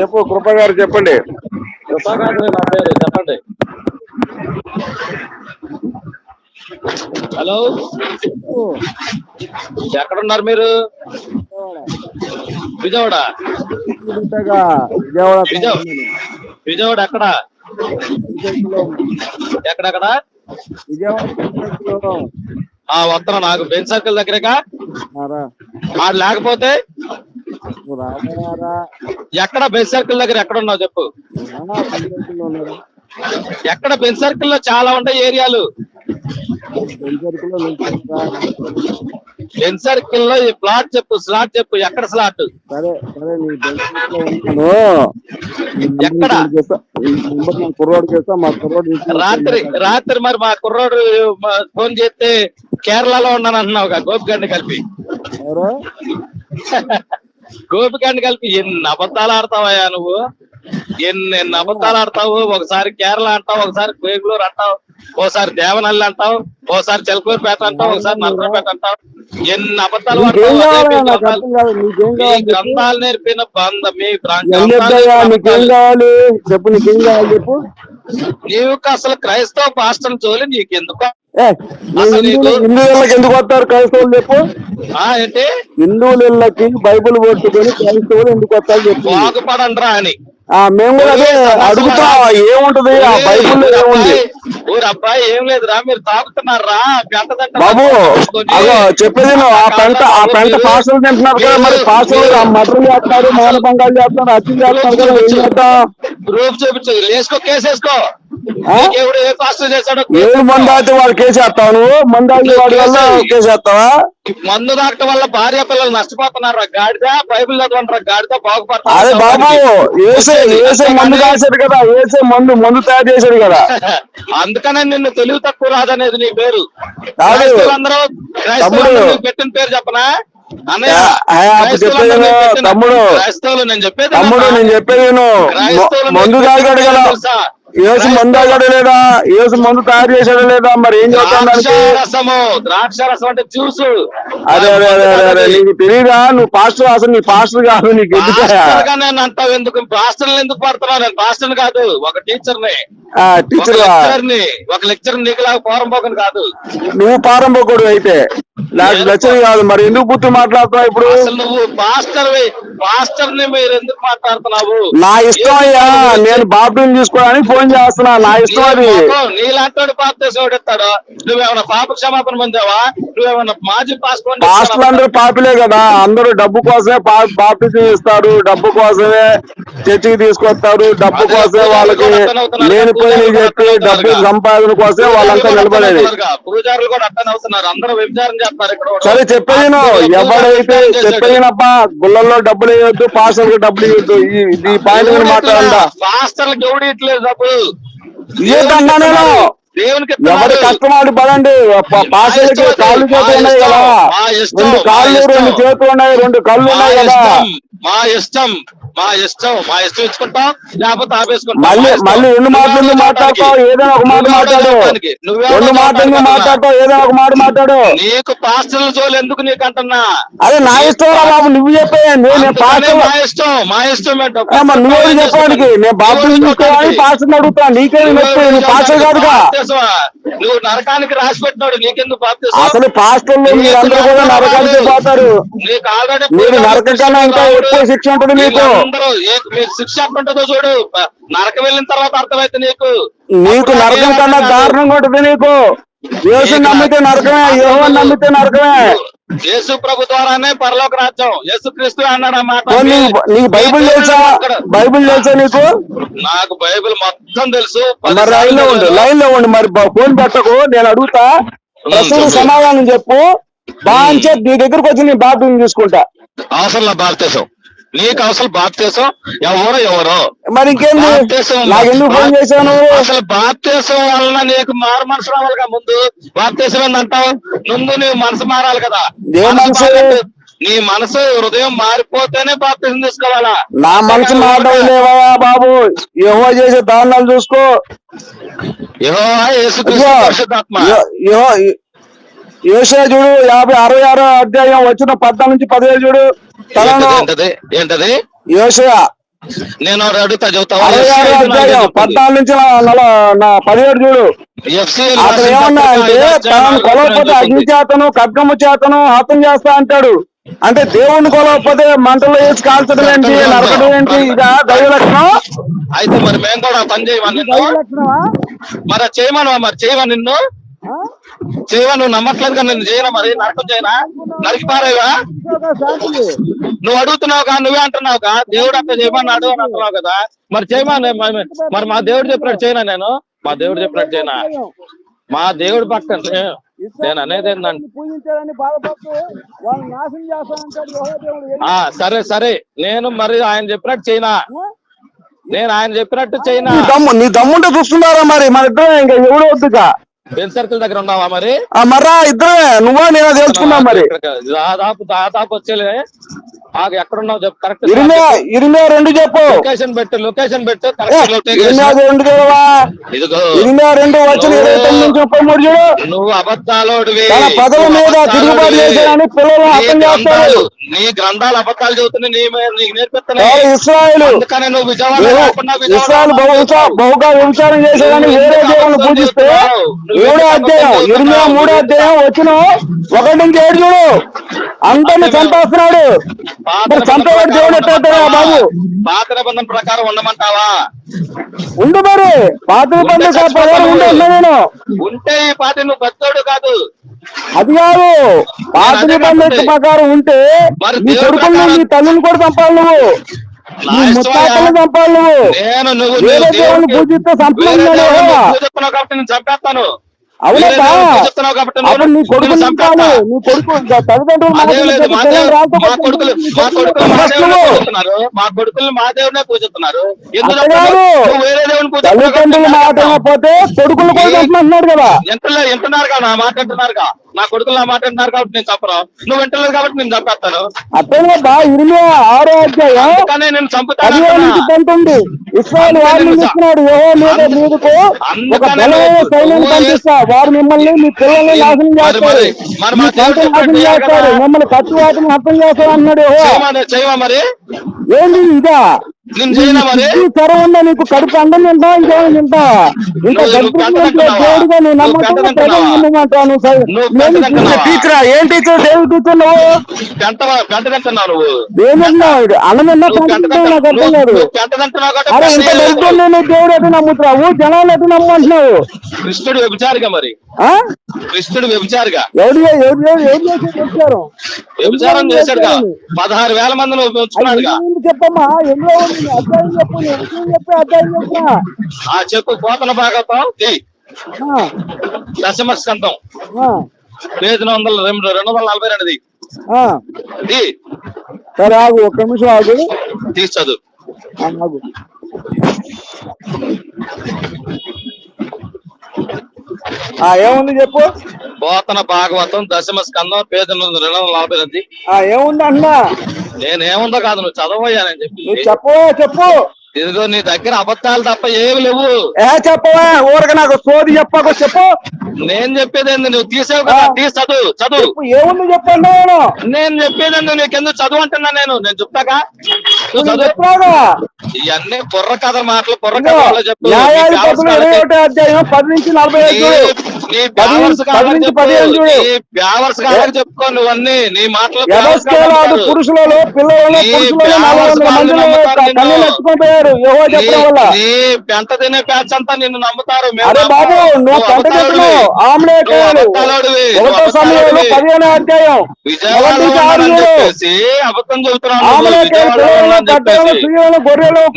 చెప్పు కృప గారు చెప్పండి. చెప్పండి. హలో? ఎక్కడున్నారు మీరు? విజయవాడ. విజయవాడ. విజయవాడ. ఎక్కడ? ఎక్కడెక్కడ? విజయవాడ ఆ వస్తున్నా నాకు బెంచ్ సర్కిల్ దగ్గరగా. లేకపోతే ఎక్కడ బెంచ్ సర్కిల్ దగ్గర ఎక్కడ ఉన్నావు చెప్పు. ఎక్కడ బెంచ్ సర్కిల్లో చాలా ఉంటాయి ఏరియాలు. బెంచ్ సర్కిల్లో ఈ ప్లాట్ చెప్పు స్లాట్ చెప్పు ఎక్కడ స్లాట్? ఎక్కడ? రాత్రి రాత్రి మరి మా కుర్రోడు ఫోన్ చేస్తే కేరళలో ఉన్నాను అంటున్నావు గోపిగడ్ని కలిపి ఎవరు కలిపి ఎన్ని అబద్ధాలు ఆడతావయ్యా నువ్వు? ఎన్ని ఎన్ని అబద్ధాలు ఆడతావు? ఒకసారి కేరళ అంటావు ఒకసారి బెంగళూరు అంటావు ఓసారి దేవనల్లి అంటావు ఓసారి చిలకూరుపేట అంటావు ఒకసారి నర్సరాపేట అంటావు. ఎన్ని అబద్ధాలు మీ గ్రంథాలు- నేర్పిన బంధ మీ చెప్పు నీకేం కావాలి చెప్పు. నీవు అసలు క్రైస్తవ పాస్టర్ జోలి నీకు- హిందువులకి ఎందుకు వస్తారు క్రైస్తవులు చెప్పు? ఆ ఏంటి? హిందువులకి బైబిల్ పట్టుకొని క్రైస్తవులు ఎందుకు వస్తారు చెప్పు. బాగుపడండ్రా అని. ఆ మేము కూడా అదే అడుగుతా ఏముంటది? ఆ బైబిల్లో ఏముంది? అబ్బాయి ఏం లేదురా మీరు తాగుతున్నారా? బాబు అగో చెప్పేది ఆ పెంట ఆ పెంట పాసులు తింటున్నారు కదా మరి పాసులు ఆ మటన్ చేస్తారు మానభంగాలు చేస్తారు అతి చేస్తారు కదా ఏం చేద్దాం? ప్రూఫ్ చూపించు. వేసుకో కేసు వేసుకో. ఏ వాడు కేసేస్తావు నువ్వు? వాడి వల్ల కేసేస్తావా మందు తాగటం వల్ల భార్య పిల్లలు నష్టపోతున్నారు? గాడిద బైబిల్ చదవంటారా గాడిద అదే బాబు ఏసే ఏసే మందు కాసాడు కదా ఏసే మందు మందు తయారు చేశాడు కదా. అందుకనే నిన్ను తెలివి తక్కువ రాదనేది నీ పేరు. నీకు పెట్టిన పేరు చెప్పనా? తమ్ముడు. క్రైస్తవులు నేను చెప్పేది తమ్ముడు. నేను చెప్పేది మందు తాగాడు కదా? ఏసు మందు తాగాడు లేదా ఏసు మందు తయారు చేశాడు లేదా? మరి ఏం చెప్తాను ద్రాక్ష రసం అంటే జ్యూస్. అదే అదే అదే అదే నీకు తెలియదా నువ్వు పాస్టర్ అసలు నీ పాస్టర్ కాదు నీకు ఎందుకు పాస్టర్ నేను అంటావు ఎందుకు? పాస్టర్లు ఎందుకు పడుతున్నావు నేను పాస్టర్ కాదు ఒక టీచర్ని టీచర్ లెక్చర్ని ఒక లెక్చర్ నీకులాగా పోరం పోకను కాదు. నువ్వు పారంపోకూడు అయితే. నాకు లక్ష్యం కాదు మరి ఎందుకు బుద్ధి మాట్లాడుతున్నావు ఇప్పుడు? అసలు నువ్వు పాస్టర్ పాస్టర్ని మీరు ఎందుకు మాట్లాడుతున్నావు? నా ఇష్టం అయ్యా నేను బాప్టిజం తీసుకోవడానికి ఫోన్ చేస్తున్నా నా ఇష్టం అది. నీలాంటి బాప్తీసం ఇస్తాడు నువ్వేమన్నా పాప క్షమాపణ పొందావా? నువ్వేమన్నా మాజీ పాస్పోర్ట్ పాస్టర్లు అందరూ పాపులే కదా అందరూ డబ్బు కోసమే పా- బాప్టిజం ఇస్తారు డబ్బు కోసమే చర్చికి తీసుకొస్తారు డబ్బు కోసమే వాళ్ళకి లేనిపోయిన చెప్పి డబ్బు సంపాదన కోసమే వాళ్ళంతా నిలబడేది. పూజారులు కూడా అట్టనే అవుతున్నారు. అందరూ వ్యభిచారం చేస్తారు ఇక్కడ కూడా. సరే చెప్పేదిను ఎవడైతే చెప్పేదినప్పా గుళ్ళల్లో డబ్బులు వేయొద్దు పాస్టర్లకు డబ్బులు ఇవ్వద్దు ఈ పాయింట్ మీద మాట్లాడండా. పాస్టర్లకు ఎవడు ఇట్లేదు డబ్బులు? ఇయ్యొద్దన్నా నేను దేవునికి ఎవరి. కష్టమాడి పడండి ప- పాస్టర్లకి కాళ్ళు చేతులు ఉన్నాయి కదా. రెండు కాళ్ళు. రెండు చేతులు ఉన్నాయి రెండు కళ్ళు ఉన్నాయి కదా. మా ఇష్టం. మా ఇష్టం మా ఇష్టం ఇచ్చుకుంటాం లేకపోతే ఆపేసుకుంటాం. మళ్ళీ. మళ్ళీ రెండు మాటలు మాట్లాడతావు? ఏదైనా ఒక మాట మాట్లాడు. రెండు మాటలు? మాట్లాడతావు? ఏదైనా ఒక మాట మాట్లాడు. నీకు పాస్టర్ల జోలు ఎందుకు నీకు అంటున్నా అదే నా ఇష్టం రా బాబు నువ్వు చెప్పేయండి నేను మా ఇష్టం మా ఇష్టం నువ్వేం చెప్పడానికి? నేను తీసుకోవాలని పాస్టర్ అడుగుతా నీకేం నువ్వు పాస్టర్ కాదుగా? నువ్వు నరకానికి రాసి పెట్టినాడు నీకెందుకు? అసలు పాస్టర్లు మీరందరూ కూడా నరకానికి పోతారు. నీకు ఆల్రెడీ మీరు నరకం కన్నా ఇంకా ఎక్కువ శిక్ష ఉంటుంది మీకు ఏ- మీకు శిక్ష చూడు. నరకం వెళ్ళిన తర్వాత అర్థమైతే నీకు. నీకు నరకం కన్నా. దారుణంగా ఉంటుంది నీకు. యేసు నమ్మితే నరకమే యోహన్ నమ్మితే నరకమే. యేసు ప్రభు ద్వారానే పరలోక రాజ్యం. యేసు క్రీస్తు అన్నాడు ఆ మాట. ఓ, నీకు బైబిల్ తెలుసా? బైబిల్ తెలుసా నీకు? నాకు బైబిల్ మొత్తం తెలుసు. మరి లైన్లో ఉండు. లైన్లో ఉండు. మరి ఫోన్ పెట్టకు నేను అడుగుతా. ప్రశ్నకు చెప్పు. సమాధానం చెప్పు. బాగా నీ దగ్గరకు వచ్చి నేను బాప్టిజం తీసుకుంటా. అవసరం నా భారతదేశం నీకు అవసరం భారతదేశం ఎవరో ఎవరో? మరి ఇంకేంది? ఫోన్ చేశాను అసలు భారతదేశం వలన నీకు మారు మనసు రావాలిగా ముందు? భారతదేశం ఏందంటావు? ముందు నీ మనసు మారాలి కదా. ఏ మనసు? నీ మనసు హృదయం మారిపోతేనే బాప్తిజం తీసుకోవాలా? నా మనసు మాట లేవా బాబు? యెహోవా చేసే దారుణాలు చూసుకో. ఇదిగో, పరిశుద్ధాత్మ. యె- యెహో- యోషియా చూడు యాభై అరవై ఆరో అధ్యాయం వచ్చిన పద్నాలుగు నుంచి పదివేలు చూడు. తలను ఏంటది ఏంటది? యోషయ నేను అడుగుతా చెబుతావా అరవై ఆరు అధ్యాయం పద్నాలుగు నుంచి పదిహేడు చూడు. అతను ఏమన్నా అంటే తాను కొలవకపోతే అగ్ని చేతను ఖడ్గము చేతను హతం చేస్తా అంటాడు. అంటే దేవుణ్ణి కొలవకపోతే మంటలో వేసి కాల్చడం ఏంటి నరకడం ఏంటి ఇదా దైవ లక్షణం అయితే మరి మేము కూడా పని చేయమని మరి చేయమను మరి? చేయమని నిన్ను? చేయవా నువ్వు నమ్మట్లేదు కదా నేను చేయనా మరి? నరకం చేయనా? నరికి పారేవా? నువ్వు అడుగుతున్నావు కా నువ్వే అంటున్నావు కా దేవుడు అట్లా చేయమన్నాడు అని అంటున్నావు కదా. మరి చేయమని మరి- మరి మా దేవుడు చెప్పినట్టు చేయనా నేను? మా దేవుడు చెప్పినట్టు చేయనా? మా దేవుడు పక్కన నేను. అనేది ఏంటంటే సరే సరే. నేను మరి ఆయన చెప్పినట్టు చేయనా? నేను ఆయన చెప్పినట్టు చేయనా? నీ నీ దమ్ముంటే చూస్తున్నారా మరి? మన ఇద్దరు ఇంకా ఎవడు వద్దుగా? బెన్ సర్కిల్ దగ్గర ఉన్నావా మరి? ఆ మర్రా ఇద్దరే నువ్వా నేను తెలుసుకున్నాం మరి. దాదాపు దాదాపు వచ్చేలే. ఆగు ఎక్కడున్నావు చెప్పు. కరెక్ట్ ఇరిమే ఇరిమే రెండు చెప్పు. లొకేషన్ పెట్టు లొకేషన్ పెట్టు. ఇరిమే రెండు చూడవా? ఇదిగో. ఇరిమే రెండు వచ్చిన ఇరవై తొమ్మిది నుంచి ముప్పై మూడు చూడు. నువ్వు అబద్ధాలోడివి తన పదవి మీద. తిరుగుబాటు చేశాడని పిల్లలు అర్థం చేస్తాడు. గ్రంథాలు నీ గ్రంథాలు అబద్ధాలు చెబుతున్నాయి. నీ నీకు నేర్పిస్తున్నాయి. ఇస్రాయలు? అందుకనే నువ్వు విజయవాడ ఇస్రాయల్ బహుశా బహుగా వ్యభిచారం చేసేదాన్ని వేరే దేవుని పూజిస్తే మూడో అధ్యాయం ఇరవై మూడో అధ్యాయం వచ్చిన ఒకటి నుంచి ఏడు చూడు. అందరిని చంపేస్తున్నాడు. చంపేవాడు దేవుడు ఎట్టాడు బాబు? పాత నిబంధన ప్రకారం ఉండమంటావా? ఉండు మరి. పాత నిబంధన ప్రకారం ఉండు నేను. ఉంటే ఈ పార్టీ నువ్వు పెద్దోడు కాదు. అది కాదు. పాత నిబంధన ప్రకారం ఉంటే నీ కొడుకుని నీ తల్లిని కూడా చంపాలి నువ్వు. నా. ముత్తాతలను చంపాలి నువ్వు. నేను నువ్వు పూజిస్తే చంపేస్తాను. అవునబ్బా పూజిస్తున్నావు కాబట్టి నీ కొడుకు. నీ తల్లిదండ్రులు మా దేవుడు లేదు, మా దేవుడు- మా కొడుకులు మా కొడుకులు మా పూజిస్తున్నారు. మా కొడుకులు మా దేవుడినే పూజిస్తున్నారు. వేరే దేవుని తల్లిదండ్రులు కొడుకులు కదా. ఎంతలే ఎంటున్నారుగా నా మాట అంటున్నారుగా? నా కొడుకులు నా మాట అంటున్నారు కాబట్టి నేను చంపను. నువ్వు వింటలేదు కాబట్టి నేను చంపేస్తాను. అట్టేనబ్బా ఇరిమే ఆరో అధ్యాయం కానీ నేను చంపుతాను ఇస్రాయల్ వారిని ఇస్తున్నాడు. మీదకు ఒక బలమైన సైన్యం పంపిస్తా. వారు మిమ్మల్ని మీ పిల్లల్ని నాశనం చేస్తారు. నాశనం. మిమ్మల్ని అర్థం చేస్తారు అన్నాడు చేయమా మరి? ఏంది ఇదా? నేను చేయనా మరి? నీకు? కడుపు అండం తింటా ఇంకేమైనా తింటా ఇంకా? దేవుడుగా నువ్వు నమ్మకం? టీచరా? ఏం టీచర్? దేవి టీచర్ నువ్వు? పెంట పెంట తింటున్నావు నువ్వు. ఏం తింటున్నావు అన్నం నాకు అర్థం కాదు. అరే ఇంత. నేను దేవుడు ఎటు నమ్ముతున్నావు జనాలు ఎటు నమ్మంటున్నావు. కృష్ణుడు వ్యభిచారిగా మరి. ఆ? కృష్ణుడు వ్యభిచారిగా. ఎవడు ఎవడు వ్యభిచారం చేశాడుగా. పదహారు వేల మందిని చెప్పమ్మా? అధ్యాయం చెప్పు భాగవతం? ఏయ్, దశమ స్కంధం పేజీ వందల రెండు రెండు వందల నలభై రెండుది. సరే ఆగు ఒక్క నిమిషం ఆగు. తీసి చదువు. ఆగు. ఏముంది చెప్పు? పోతన భాగవతం దశమ స్కంధం పేజీ రెండు వందల నలభై ఏముంది అన్నా? నేనేముందో కాదు నువ్వు చదవయ్యా నేను నువ్వు చెప్పింది. చెప్పవా చెప్పు ఇదిగో నీ దగ్గర అబద్ధాలు తప్ప ఏమి లేవు. ఏ చెప్పవా? ఊరక నాకు సోది చెప్పకు చెప్పు. నేను చెప్పేదేంది నువ్వు తీసావు కదా. తీసి చదువు చదువు. చెప్పు ఏముంది చెప్పండి నేను? నేను చెప్పేదండి నీకెందుకు చదువు అంటున్నా నేను? నేను చెప్తాగా? నువ్వు నువ్వు చదువు. ఇవన్నీ బుర్ర కథ మాటలు బుర్ర కథలు చెప్పు. పది నుంచి నలభై ఐదు నుంచి-. పదిహేను చూడు. బ్యావర్స్ చెప్పుకో నువ్వన్నీ నీ మాటలు అంటారు. పురుషులలో పిల్లలలో పోయారు చెప్పడం వల్ల. పెంట తినే ప్యాచ్ అంతా నిన్ను నమ్ముతారు. మేము అరే బాబు. నువ్వు పెంట ఒకటో సమయంలో అబద్ధాలుడివి. పదిహేను అధ్యాయం. అబద్ధం చెప్పేసి. సుయ్యలు గొర్రెలు నువ్వు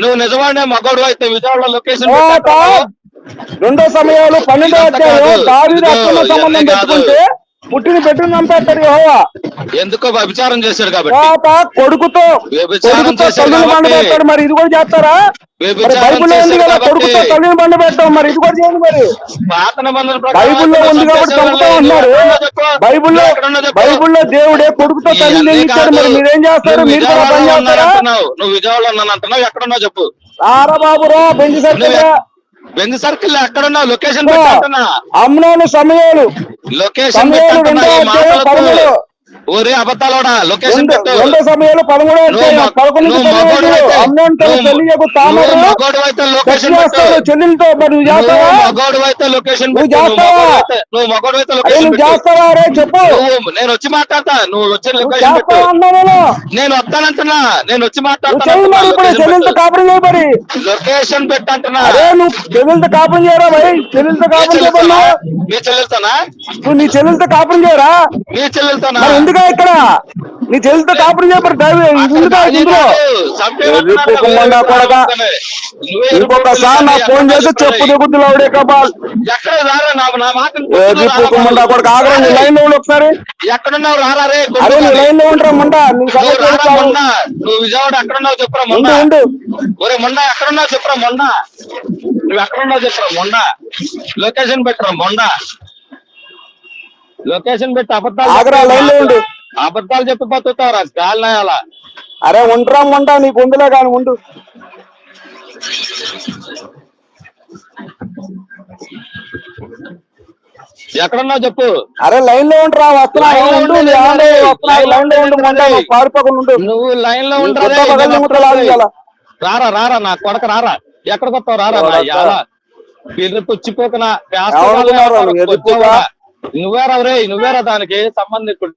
నువ్వు నిజమైన మగోడు అయితే విజయవాడలో లొకేషన్. రెండో సమయాలు పన్నెండో అధ్యాయం. దావీదు అక్రమ సంబంధం. పెట్టుకుంటే పుట్టిన పెట్టుని చంపేస్తాడు యెహోవా. ఎందుకో వ్యభిచారం చేశాడు కాబట్టి. కొడుకుతో తల్లిని బండ. పెడతాడు మరి ఇది కూడా చేస్తారా? బైబుల్లో ఉంది కదా. కొడుకుతో తల్లిని బండ పెట్టాం మరి. ఇది కూడా చేయండి మరి. బైబుల్లో ఉంది కాబట్టి చంపుతా ఉన్నారు ఎక్కడున్నా. బైబుల్లో ఎక్కడున్నా. బైబుల్లో దేవుడే కొడుకుతో తల్లిని మరి. మీరేం చేస్తారు? నువ్వు మీరు కూడా పని విజయవాడలో చేస్తారా? ఉన్నానంటున్నావు. నువ్వు విజయవాడలో ఉన్నాను అంటున్నావు. ఎక్కడున్నావు చెప్పు? ఆరా బాబురా బెంచి సర్కిల్ బెంజ్ సర్కిల్ ఎక్కడున్నావు లొకేషన్ అమ్నోను సమయాలు. లొకేషన్ సమయాలు ఊరే అబద్ధాలోడా? లొకేషన్ పెట్టు. రెండో సమయంలో పదమూడో పదకొండు లొకేషన్ చెల్లెలతో మరి నువ్వు చేస్తావా? లొకేషన్ నువ్వు చేస్తావా? నువ్వు లొకేషన్ చేస్తావా? రే చెప్పు. నేను వచ్చి మాట్లాడతా. నువ్వు వచ్చి లొకేషన్ పెట్టు. నేను నేను వస్తానంటున్నా. నేను వచ్చి మాట్లాడతాను కాపురం లొకేషన్ పెట్టంటున్నా. నువ్వు చెల్లెలతో కాపురం చేయరా భయ్ చెల్లెలతో మీ కాపురం చెల్లెలతోనా చేయమన్నా? మీ చెల్లెలతోనా నువ్వు నీ చెల్లెలతో కాపురం చేయరా? మీ చెల్లెలతోనా ఎందుకా ఇక్కడ. నీ చెల్లెలతో కాపురం చేయబడి కొడక. ఇంకొకసారి నాకు ఫోన్ చేసి చెప్పు దిగుద్దు లౌడే కబాల్ నా నా కొడక. ఆగ్రహం నీ లైన్లో ఒకసారి. అరే నీ లైన్లో ఉండరా ముండా. నీ నువ్వు విజయవాడ ఎక్కడున్నావు చెప్పురా మొండ? ఒరే మొండ ఎక్కడున్నావు చెప్పురా మొండ? నువ్వు ఎక్కడున్నావు చెప్పురా మొండ? లొకేషన్ పెట్టురా మొండ? లొకేషన్ పెట్టి అబద్ధాలు ఆగ్రా లైన్లో ఉండు. అబద్ధాలు చెప్పి బతుకుతావురా గాలినాయాల అరే ఉండరా ముండా నీకు ఉందిలే కానీ ఉండు. ఎక్కడున్నావు చెప్పు? అరే లైన్లో ఉండరా వస్తున్నా ఉండు లైన్లో ఉండు, పారిపోకుండా ఉండు. నువ్వు లైన్లో ఉండరా? రారా రారా నా కొడక రారా? ఎక్కడికి వస్తావు? రారా నా కొడక. నువ్వేరా రే నువ్వేరా దానికి సంబంధికుడు.